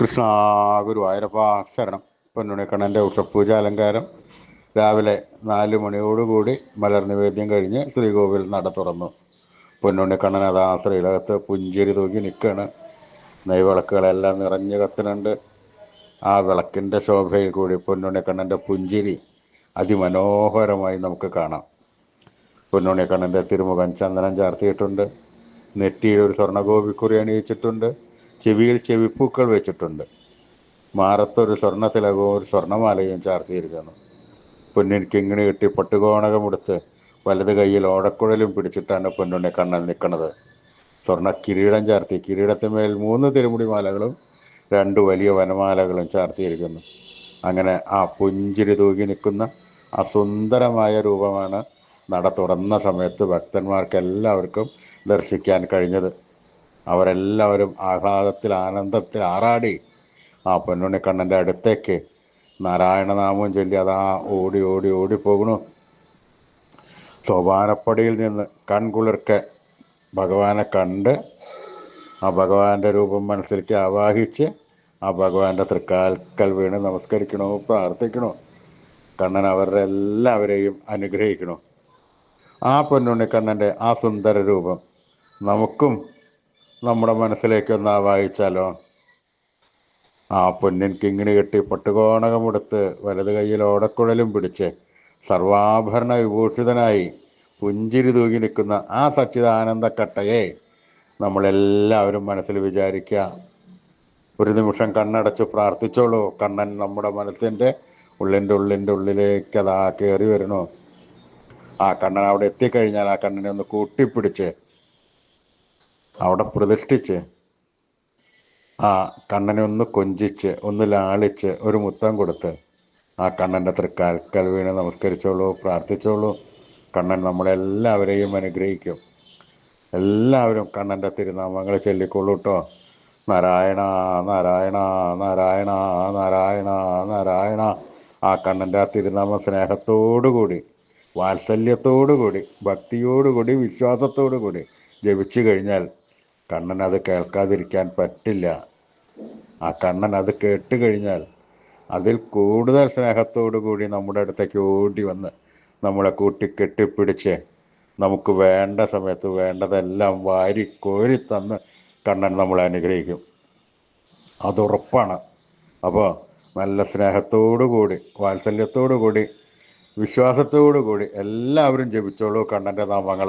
കൃഷ്ണ ഗുരുവായൂരപ്പ ശരണം. പൊന്നുണിക്കണ്ണന്റെ ഉഷപൂജ അലങ്കാരം. രാവിലെ നാല് മണിയോടുകൂടി മലർ നിവേദ്യം കഴിഞ്ഞ് ശ്രീകോവിൽ നട തുറന്നു. പൊന്നുണ്ണിക്കണ്ണൻ അതാ ശ്രീലകത്ത് പുഞ്ചിരി തൂക്കി നിൽക്കുകയാണ് നെയ്വിളക്കുകളെല്ലാം നിറഞ്ഞു കത്തുന്നുണ്ട്. ആ വിളക്കിന്റെ ശോഭയിൽ കൂടി പൊന്നുണ്ണിക്കണ്ണന്റെ പുഞ്ചിരി അതിമനോഹരമായി നമുക്ക് കാണാം. പൊന്നുണ്ണിക്കണ്ണന്റെ തിരുമുഖം ചന്ദനം ചാർത്തിയിട്ടുണ്ട്. നെറ്റിയിൽ ഒരു സ്വർണഗോപിക്കുറി അണിയിച്ചിട്ടുണ്ട്. ചെവിയിൽ ചെവിപ്പൂക്കൾ വെച്ചിട്ടുണ്ട്. മാറത്തൊരു സ്വർണ തിലകവും ഒരു സ്വർണമാലയും ചാർത്തിയിരിക്കുന്നു. പൊന്നിൻ കിങ്ങിണി കെട്ടി പട്ടുകോണകമെടുത്ത് വലത് കൈയിൽ ഓടക്കുഴലും പിടിച്ചിട്ടാണ് പൊന്നുണ്ണി കണ്ണൻ നിൽക്കുന്നത്. സ്വർണ കിരീടം ചാർത്തി കിരീടത്തിന്മേൽ മൂന്ന് തിരുമുടി മാലകളും രണ്ട് വലിയ വനമാലകളും ചാർത്തിയിരിക്കുന്നു. അങ്ങനെ ആ പുഞ്ചിരി തൂകി നിൽക്കുന്ന ആ സുന്ദരമായ രൂപമാണ് നട തുറന്ന സമയത്ത് ഭക്തന്മാർക്ക് എല്ലാവർക്കും ദർശിക്കാൻ കഴിഞ്ഞത്. അവരെല്ലാവരും ആഹ്ലാദത്തിൽ ആനന്ദത്തിൽ ആറാടി. ആ പൊന്നുണ്ണിക്കണ്ണന്റെ അടുത്തേക്ക് നാരായണനാമം ചൊല്ലി അതാ ഓടി ഓടി ഓടി പോകണു സോപാനപ്പടിയിൽ നിന്ന് കൺകുളിർക്കെ ഭഗവാനെ കണ്ട് ആ ഭഗവാന്റെ രൂപം മനസ്സിലേക്ക് ആവാഹിച്ച് ആ ഭഗവാന്റെ തൃക്കാൽക്കൽ വീണ് നമസ്കരിക്കണോ പ്രാർത്ഥിക്കണോ കണ്ണൻ അവരുടെ എല്ലാവരെയും അനുഗ്രഹിക്കണോ. ആ പൊന്നുണ്ണിക്കണ്ണന്റെ ആ സുന്ദര രൂപം നമുക്കും നമ്മുടെ മനസ്സിലേക്ക് ഒന്ന് ആവാഹിച്ചാലോ? ആ പൊന്നിൻ കിങ്ങിണി കെട്ടി പട്ടുകോണകമെടുത്ത് വലത് കൈയിൽ ഓടക്കുഴലും പിടിച്ച് സർവാഭരണ വിഭൂഷിതനായി പുഞ്ചിരി തൂകി നിൽക്കുന്ന ആ സച്ചിദാനന്ദ കട്ടയെ നമ്മളെല്ലാവരും മനസ്സിൽ വിചാരിക്കുക. ഒരു നിമിഷം കണ്ണടച്ച് പ്രാർത്ഥിച്ചോളൂ. കണ്ണൻ നമ്മുടെ മനസ്സിന്റെ ഉള്ളിന്റെ ഉള്ളിന്റെ ഉള്ളിലേക്ക് അതാ കയറി വരണു ആ കണ്ണൻ അവിടെ എത്തിക്കഴിഞ്ഞാൽ ആ കണ്ണനെ ഒന്ന് കൂട്ടിപ്പിടിച്ച് അവിടെ പ്രതിഷ്ഠിച്ച് ആ കണ്ണനെ ഒന്ന് കൊഞ്ചിച്ച് ഒന്ന് ലാളിച്ച് ഒരു മുത്തം കൊടുത്ത് ആ കണ്ണന്റെ തൃക്കാൽക്കൽ വീണ് നമസ്കരിച്ചോളൂ പ്രാർത്ഥിച്ചോളൂ. കണ്ണൻ നമ്മളെല്ലാവരെയും അനുഗ്രഹിക്കും. എല്ലാവരും കണ്ണന്റെ തിരുനാമങ്ങൾ ചൊല്ലിക്കൊള്ളൂ കേട്ടോ. നാരായണ നാരായണ നാരായണ നാരായണ നാരായണ. ആ കണ്ണന്റെ ആ തിരുനാമ സ്നേഹത്തോടുകൂടി വാത്സല്യത്തോടുകൂടി ഭക്തിയോടുകൂടി വിശ്വാസത്തോടുകൂടി ജപിച്ചു കഴിഞ്ഞാൽ കണ്ണൻ അത് കേൾക്കാതിരിക്കാൻ പറ്റില്ല. ആ കണ്ണൻ അത് കേട്ട് കഴിഞ്ഞാൽ അതിൽ കൂടുതൽ സ്നേഹത്തോടു കൂടി നമ്മുടെ അടുത്തേക്ക് ഓടി വന്ന് നമ്മളെ കൂട്ടി കെട്ടിപ്പിടിച്ച് നമുക്ക് വേണ്ട സമയത്ത് വേണ്ടതെല്ലാം വാരി കോരി തന്ന് കണ്ണൻ നമ്മളെ അനുഗ്രഹിക്കും. അതുറപ്പാണ് അപ്പോൾ നല്ല സ്നേഹത്തോടു കൂടി വാത്സല്യത്തോടു കൂടി വിശ്വാസത്തോടു കൂടി എല്ലാവരും ജപിച്ചോളൂ കണ്ണന്റെ നാമങ്ങൾ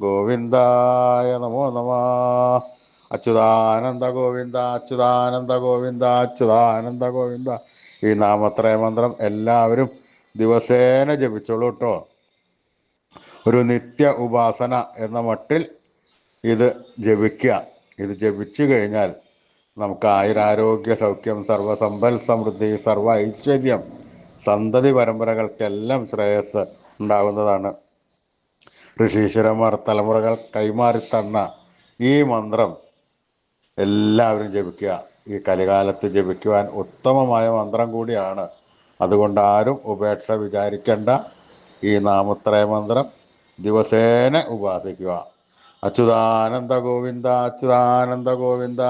ഗോവിന്ദായ നമോ നമ. അച്യുതാനന്ദ ഗോവിന്ദ അച്യുതാനന്ദ ഗോവിന്ദ അച്യുതാനന്ദ ഗോവിന്ദ. ഈ നാമത്രയ മന്ത്രം എല്ലാവരും ദിവസേന ജപിച്ചോളൂ കേട്ടോ ഒരു നിത്യ ഉപാസന എന്ന മട്ടിൽ ഇത് ജപിക്കുക ഇത് ജപിച്ചു കഴിഞ്ഞാൽ നമുക്ക് ആയുരാരോഗ്യ സൗഖ്യം സർവസമ്പൽ സമൃദ്ധി സർവ ഐശ്വര്യം സന്തതി പരമ്പരകൾക്കെല്ലാം ശ്രേയസ് ഉണ്ടാകുന്നതാണ്. ഋഷീശ്വരന്മാർ തലമുറകൾ കൈമാറി തന്ന ഈ മന്ത്രം എല്ലാവരും ജപിക്കുക. ഈ കലികാലത്ത് ജപിക്കുവാൻ ഉത്തമമായ മന്ത്രം കൂടിയാണ്. അതുകൊണ്ട് ആരും ഉപേക്ഷ വിചാരിക്കേണ്ട. ഈ നാമത്രയ മന്ത്രം ദിവസേന ഉപാസിക്കുക. അച്യുതാനന്ദ ഗോവിന്ദ അച്യുതാനന്ദ ഗോവിന്ദ